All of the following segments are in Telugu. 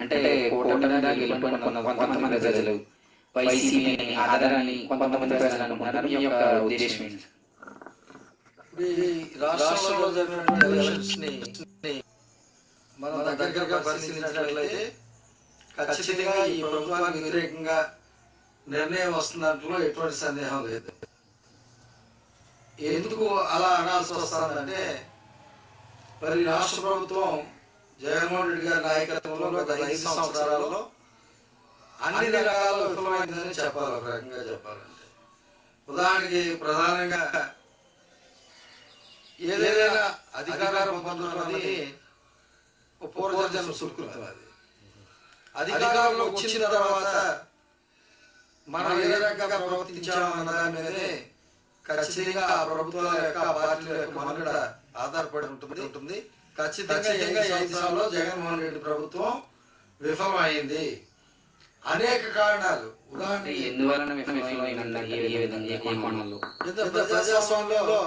అంటే కూటమిగా కొంతమంది ప్రజలు వైసీపీని ఆదరణని కొంతమంది ప్రజలు అనుకుంటారు మీ యొక్క ఉద్దేశం ఏంటి? ఇప్పుడు ఈ రాష్ట్రంలో జరిగినటువంటి ఎలక్షన్స్ని మనం దగ్గరగా పరిశీలించినట్లయితే ఖచ్చితంగా ఈ ప్రభుత్వానికి వ్యతిరేకంగా నిర్ణయం వస్తున్నట్లు ఎటువంటి సందేహం లేదు. ఎందుకు అలా అనాల్సి వస్తుందంటే మరి రాష్ట్ర ప్రభుత్వం జగన్మోహన్ రెడ్డి గారి నాయకత్వంలో గత ఐదు సంవత్సరాలలో అన్ని రకాల విఫలమైందని చెప్పాలి ఒక రకంగా చెప్పాలంటే. ఉదాహరణకి ప్రధానంగా ఏదైనా అధికారం పొందడం అనేది ఒక పూర్వజన్మ సుకృతం అది. అధికారంలో వచ్చిన తర్వాత మనం ఏ రకంగా ప్రవర్తించామన్న దాని మీదనే ఖచ్చితంగా ఆ ప్రభుత్వాల యొక్క పార్టీల యొక్క మనుగడ ఆధారపడి ఉంటుంది ఉంటుంది. ఖచ్చితంగా ఐదు సంవత్సరాల్లో జగన్మోహన్ రెడ్డి ప్రభుత్వం విఫలమైంది. అనేక కారణాలు. ప్రజాస్వామ్యంలో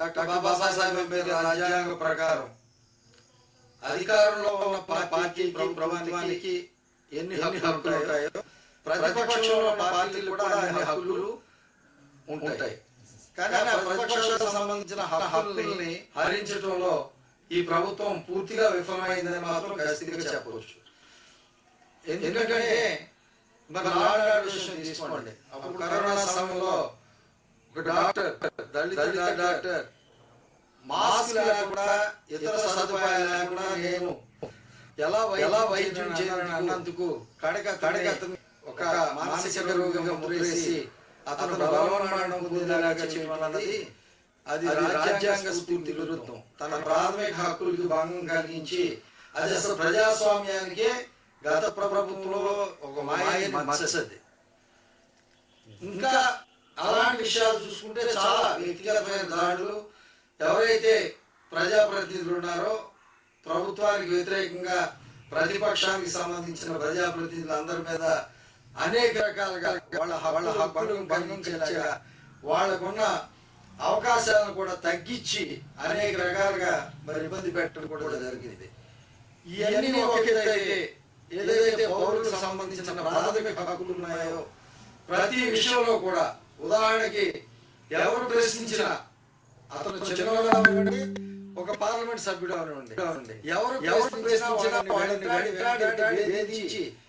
డాక్టర్ బాబాసాహెబ్ అంబేద్కర్ రాజ్యాంగ ప్రకారం అధికారంలో ఉన్న పార్టీ ప్రభుత్వానికి ఎన్ని హక్కులు ఉంటాయో ప్రతిపక్షంలో ఉన్న పార్టీలు కూడా అన్ని హక్కులు ఉంటాయి. కానీ ఆ ప్రతిపక్షాలకు సంబంధించిన హక్కుల్ని హరించడంలో ఈ ప్రభుత్వం పూర్తిగా విఫలమైందని మాత్రం ఖచ్చితంగా చెప్పవచ్చు ఎందుకంటే మరి విషయం తీసుకోండి. అప్పుడు కరోనా సమయంలో ఒక డాక్టర్ దళిత డాక్టర్ మాస్క్ లేకుండా ఇతర సదుపాయాలు లేకుండా నేను ఎలా ఎలా వైద్యం చేయాలని అన్నందుకు కడక కడక ఒక మానసిక రోగిగా ముద్రేసి అతను పొందేలాగా చేయడం అన్నది అది రాజ్యాంగ స్ఫూర్తి విరుద్ధం. తన ప్రాథమిక హక్కులకు భంగం కలిగించి అది అసలు ప్రజాస్వామ్యానికి గత ప్రభుత్వంలో ఒక మచ్చది ఇంకా అలాంటి విషయాలు చూసుకుంటే చాలా వ్యక్తిగతమైన దాడులు. ఎవరైతే ప్రజాప్రతినిధులు ఉన్నారో ప్రభుత్వానికి వ్యతిరేకంగా ప్రతిపక్షానికి సంబంధించిన ప్రజాప్రతినిధులు అందరి మీద అనేక రకాలుగా వాళ్ళ వాళ్ళ హక్కులను భంగించేలాగా వాళ్ళకున్న అవకాశాలను కూడా తగ్గించి అనేక రకాలుగా మరి ఇబ్బంది పెట్టడం కూడా జరిగింది. ఇవన్నీ ఒకేదైతే ఏదైతే పౌరులకు సంబంధించిన ప్రాథమిక హక్కులు ఉన్నాయో ప్రతి విషయంలో కూడా ఉదాహరణకి ఎవరు ప్రశ్నించినా అతను చిన్నవాడు ఒక పార్లమెంట్ సభ్యుడు అవనివ్వండి ఎవరు ఎవరు ప్రశ్నించినా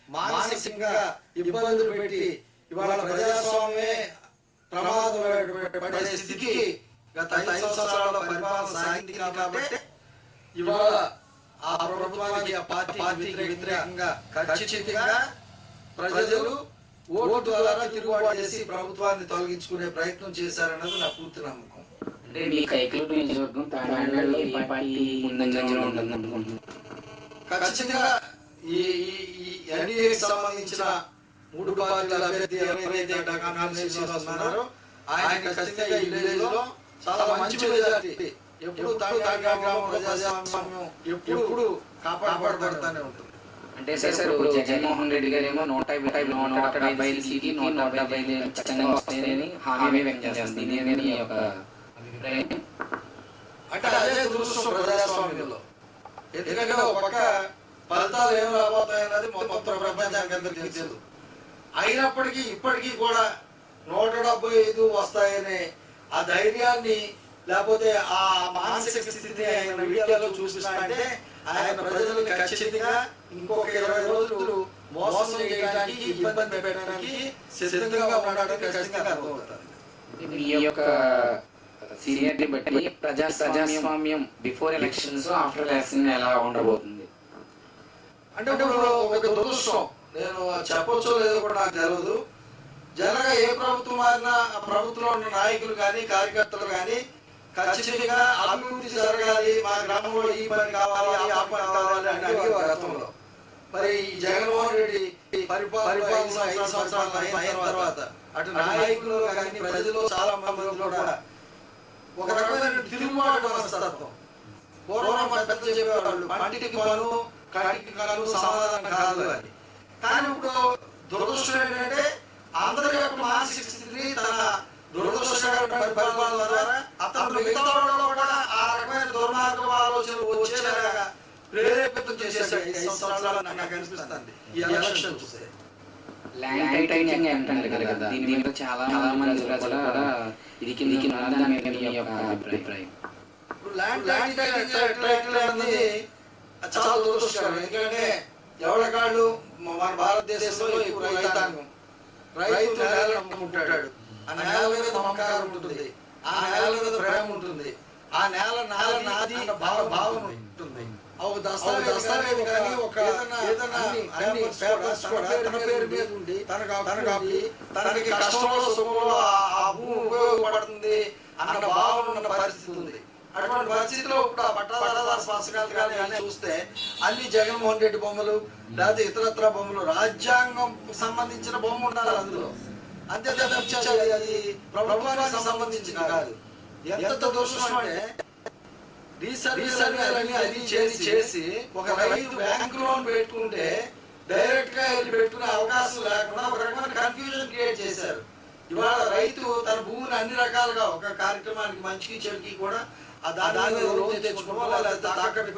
మానసికంగా ఇబ్బందులు పెట్టి ఇవాళ ప్రజాస్వామ్యమే ప్రమాదం పడే స్థితికి గత ఐదు సంవత్సరాల పరిపాలన సాగింది కాబట్టి ఇవాళ ఆ ప్రభుత్వానికి ఆ పార్టీ పార్టీకి వ్యతిరేకంగా ఖచ్చితంగా ప్రజలు ఓటు ద్వారా తిరుగుబాటు చేసి ప్రభుత్వాన్ని తొలగించుకునే ప్రయత్నం చేశారన్నది నా పూర్తి నమ్మకం. అంటే మీ కైకలు నియోజకవర్గం తాడాడలో ఏ పార్టీ ముందంజలో ఉంటుంది అనుకుంటున్నారు ఖచ్చితంగా ఈ ఈ- ఈ ఎన్డీఏకి సంబంధించిన మూడు పార్టీల అభ్యర్థి ఎవరైతే ఉన్నారో ఆయన ఖచ్చితంగా ఈ విలేజ్లో చాలా మంచి మెజారిటీ. ఎప్పుడు ప్రజాస్వామ్యం ఎప్పుడు కాపాడబడతానే ఉంటుంది. అంటే సార్ జగన్మోహన్ రెడ్డి గారు ఏమో నూట యాభై నూట డెబ్బై సీకి నూట డెబ్బై ఐదు ఖచ్చితంగా వస్తాయని హామీ వ్యక్తం చేస్తుంది దీని మీ యొక్క అభిప్రాయం? అంటే అదే దురదృష్టం ప్రజాస్వామ్యంలో. ఎందుకంటే ఒక పక్క ఫలితాలు ఏం రాబోతాయన్నది మొత్తం ప్రపంచానికి అందరికీ తెలియదు అయినప్పటికీ ఇప్పటికీ కూడా నూట డెబ్బై ఐదు వస్తాయనే ఆ ధైర్యాన్ని లేకపోతే ఆ మానసిక స్థితిని ఆయన మీడియాలో చూపిస్తానంటే ఆయన ప్రజలను ఖచ్చితంగా ఇంకొక ఇరవై రోజులు మోసం చేయడానికి ఇబ్బంది పెట్టడానికి సిద్ధంగా ఉన్నాడని ఖచ్చితంగా అర్థమవుతుంది. మీ యొక్క సీనియర్ని బట్టి ప్రజా ప్రజాస్వామ్యం బిఫోర్ ఎలక్షన్స్ ఆఫ్టర్ ఎలక్షన్ ఎలా ఉండబోతుంది? అంటే ఒక దురదృష్టం. నేను చెప్పొచ్చో లేదో కూడా నాకు తెలియదు జనరల్గా ఏ ప్రభుత్వం మారినా ఆ ప్రభుత్వంలో ఉన్న నాయకులు కానీ కార్యకర్తలు కానీ ఖచ్చితంగా అభివృద్ధి జరగాలి. మా గ్రామంలో ఈ పని కావాలి ఆ పని కావాలి అని అడిగేవారు గతంలో. మరి ఈ జగన్మోహన్ రెడ్డి పరిపాలన ఐదు సంవత్సరాలు అయిన తర్వాత అటు నాయకులు కానీ ప్రజలు చాలా మంది కూడా. ఒక రకమైన తిరుగుబాటు మనస్తత్వం. పూర్వం పెద్ద చెప్పేవాళ్ళు పంటికి పను కంటికి కను సమాధానం కాదు అని. కానీ ఇప్పుడు దురదృష్టం ఏంటంటే అందరి యొక్క మానసిక స్థితిని తన దురదృష్టకరమైన పరిపాలన ద్వారా అతను మిగతా కూడా ఆ రకమైన దుర్మార్గం ఆలోచనలు వచ్చేలాగా ప్రేరేపితం చేశాడు ఈ ఐదు సంవత్సరాలు నాకు అనిపిస్తుంది. ఈ ఎలక్షన్ చూస్తే. ల్యాండ్ టైటింగ్ అంటారు కదా దీని మీద చాలా చాలా మంది ప్రజలు కూడా ఇది కిందికి ఉన్నదని మీ యొక్క అభిప్రాయం. ఇప్పుడు ల్యాండ్ ల్యాండ్ టైటిల్ టైటిల్ అనేది చాలా దురదృష్టకరం. ఎందుకంటే ఎవడకాళ్ళు మన భారతదేశంలో ఇప్పుడు రైతాంగం. రైతు నేల నమ్ముకుంటాడు ఆ నేల మీద మమకారం ఉంటుంది. ఆ నేల మీద ప్రేమ ఉంటుంది. ఆ నేల నేల నాది భావ భావన ఉంటుంది. ఒక దస్తావేజ్ దస్తావేజ్ కానీ ఒక ఏదైనా అన్ని పేపర్స్ కూడా తన పేరు మీద ఉండి తనకు తనకు తనకి కష్టంలో సుఖంలో ఆ- ఆ భూమి ఉపయోగపడుతుంది అన్న భావన ఉన్న పరిస్థితి ఉంది. అటువంటి పరిస్థితిలో ఇప్పుడు ఆ పట్టాదారు స్పష్టకాలు కానీ అన్ని చూస్తే అన్ని జగన్మోహన్ రెడ్డి బొమ్మలు లేకపోతే ఇతరత్ర బొమ్మలు రాజ్యాంగం సంబంధించిన బొమ్మ ఉండాలి అందులో. అంతే తప్పించి అది ప్రభుత్వానికి సంబంధించిన కాదు. ఎంత దోషం అంటే రీసర్వీస్ అని అది చేసి చేసి ఒక రైతు బ్యాంక్ లోన్ పెట్టుకుంటే డైరెక్ట్గా వెళ్ళి పెట్టుకునే అవకాశం లేకుండా ఒక రకమైన కన్ఫ్యూజన్ క్రియేట్ చేశారు. ఇవాళ రైతు తన భూమిని అన్ని రకాలుగా ఒక కార్యక్రమానికి మంచికి చెడుకి కూడా ఆ దాని లోన్ తెచ్చుకోవడం లేదా తాకట్టు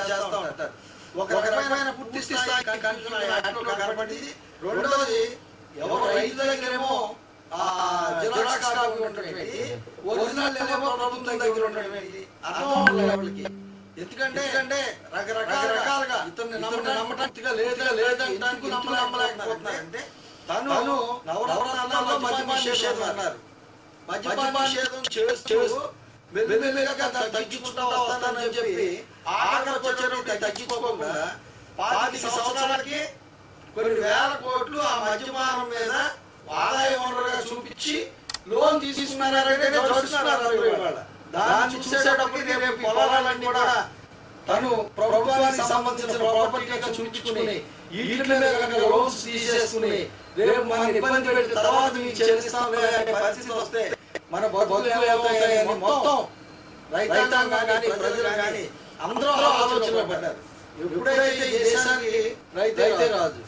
చేస్తా ఉంటారు. ఒక రకమైన పూర్తి స్థాయి కన్ఫ్యూజన్ యాక్ట్లో కనబడింది రెండవది ఎవరు రైతు దగ్గరేమో ఆ జిరాక్స్ కాపీ ఉన్నటువంటి ఒరిజినల్ ఏమో ప్రభుత్వం దగ్గర అర్థం ఎవరికి? ఎందుకంటే ఎందుకంటే రకరకాలుగా ఇతన్ని నమ్మటం నమ్మటానికి లేదా లేదంటానికి ఎందుకు నమ్మలేకపోతున్నారంటే తను నవరత్నాల్లో మద్యపాన నిషేధం అన్నారు. మద్యపాన నిషేధం చేస్తూ మెల్లమెల్లగా తగ్గించుకుంటా వస్తానని చెప్పి ఆఖరికి వచ్చేటప్పుడు తగ్గించుకోకుండా పాతిక సంవత్సరాలకి కొన్ని వేల కోట్లు ఆ మద్యపానం మీద ఆదాయ వనరుగా చూపించి లోన్ తీసుకున్నారంటే చూస్తున్నారు దాన్ని చూసేటప్పుడు రేపు పొలాలన్నీ కూడా తను ప్రభుత్వానికి సంబంధించిన ప్రాపర్టీగా చూపించుకుని వీటి మీద కనుక లోన్స్ తీసేసుకుని రేపు మన ఇబ్బంది పెట్టి తర్వాత మీకు చెల్లిస్తాం అనే పరిస్థితి వస్తే మన బతుకులు ఏమవుతాయని మొత్తం. రైతాంగం కానీ ప్రజలు కానీ అందరూ ఆలోచనలో పడ్డారు. ఎప్పుడైతే ఈ దేశానికి రైతే రాజు.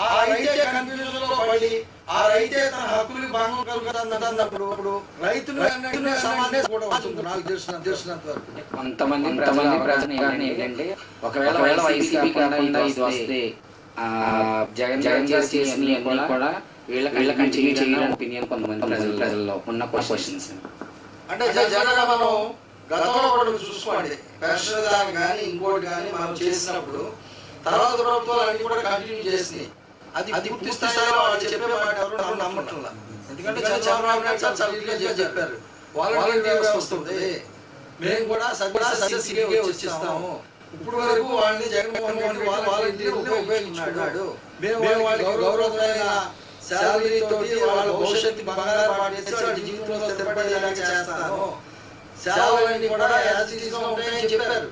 ఆ రైతే కన్ఫ్యూజన్లో పడి ఆ రైతే తన హక్కులు భంగం కలుగుతుందన్నప్పుడు ఇప్పుడు రైతులు అన్నట్టు సమానే కూడా ఉంటుంది. నాకు తెలిసిన తెలిసినంత వరకు. కొంతమంది కొంతమంది ప్రజలు ఏంటంటే ఒకవేళ ఒకవేళ వైసీపీ కాకుండా ఇది వస్తే జగన్ జగన్ చేసిన అన్ని కూడా వీళ్ళ వీళ్ళ కంటిన్యూ చేయాలని ఒపీనియన్ కొంతమంది ప్రజలు ప్రజల్లో ఉన్న క్వశ్చన్స్ అంటే జనరల్గా మనం గతంలో కూడా చూసుకోండి. పెన్షన్ దాని కానీ ఇంకోటి కానీ మనం చేసినప్పుడు తర్వాత ప్రభుత్వాలు అన్ని కూడా కంటిన్యూ చేసినాయి. అది అది పూర్తి స్థాయిలో వాళ్ళు చెప్పే మాట ఎవరు నమ్మ- నమ్మట్లా ఎందుకంటే చంద్రబాబు నాయుడు సార్ చాలా గా చెప్పారు. వాలంటీర్ వ్యవస్థ వస్తుంది. మేము కూడా సర్వీసెస్కే వచ్చిస్తాము ఇప్పుడు వరకు వాళ్ళని జగన్మోహన్ రెడ్డి వాళ్ళ వాలంటీర్ ఉపయోగించుకున్నాడు. మేము వాళ్ళకి గౌరవమైన శాలరీ తోటి వాళ్ళ భవిష్యత్తు బంగారు పాటేసి వాళ్ళ జీవితంలో స్థిరపడేలాగా చేస్తాను. సేవలన్నీ కూడా యాజ్ ఉంటాయని చెప్పారు.